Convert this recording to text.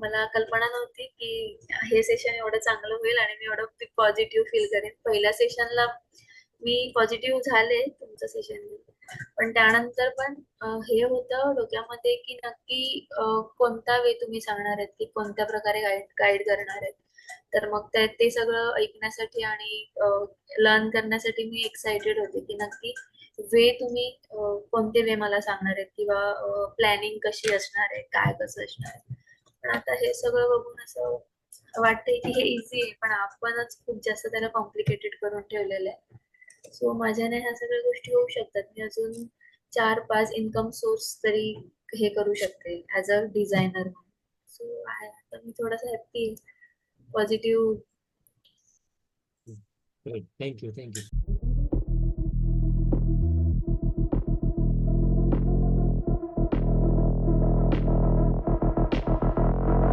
मला कल्पना नव्हती की हे सेशन एवढं चांगलं होईल आणि मी एवढं पॉझिटिव्ह फील करेन. पहिल्या सेशनला मी पॉझिटिव्ह झाले तुमचं सेशन पण त्यानंतर पण हे होतं डोक्यामध्ये की नक्की कोणता वे तुम्ही सांगणार आहेत की कोणत्या प्रकारे गाईड गाईड करणार आहेत. तर मग ते सगळं ऐकण्यासाठी आणि लर्न करण्यासाठी मी एक्साइटेड होते की नक्की वे तुम्ही कोणते वे मला सांगणार आहेत किंवा प्लॅनिंग कशी असणार आहे काय कसं असणार आहे. पण आता हे सगळं बघून असं वाटतंय की हे इझी आहे पण आपणच खूप जास्त त्याला कॉम्प्लिकेटेड करून ठेवलेलं आहे. सो माझ्याने ह्या सगळ्या गोष्टी होऊ शकतात. मी अजून चार पाच इन्कम सोर्स तरी हे करू शकते ऍज अ डिझायनर सो आहे. आता मी थोडासा हॅप्पी पॉझिटिव्ह थँक्यू थँक्यू